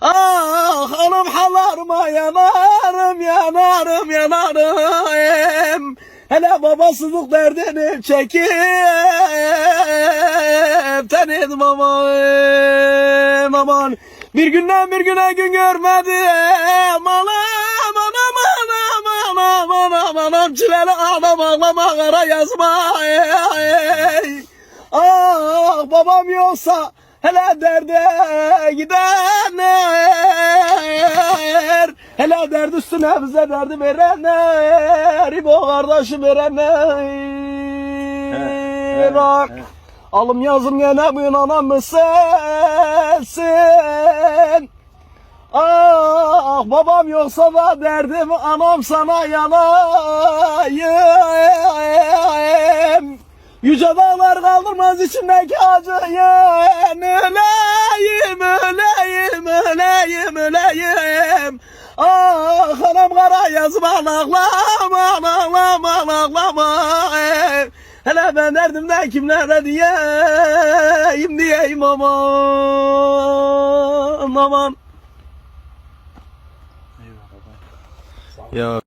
Ah hanım halarıma yanarım yanarım yanarım. Hele babasızlık derdini çekip Tanıdım aman aman. Bir günden bir güne gün görmedim. Anam anam anam anam anam anam. Çileli anam ağlama kara yazma ey. Ah babam yoksa hele derde gidenler. Hele derd üstüne bize derdi verenler. İbo kardeşim verenler. Ah, Alım yazım gene bu anam mı sensin Ah babam yoksa da derdim anam sana yanayım Yüce dağlar kaldırmaz içimdeki acıyı. Öleyim, öleyim, öleyim, öleyim. Ah anam kara yazma ağlama, ağlama, ağlama. Hele ben derdimden kimlere diyeyim, diyeyim aman, aman. Ya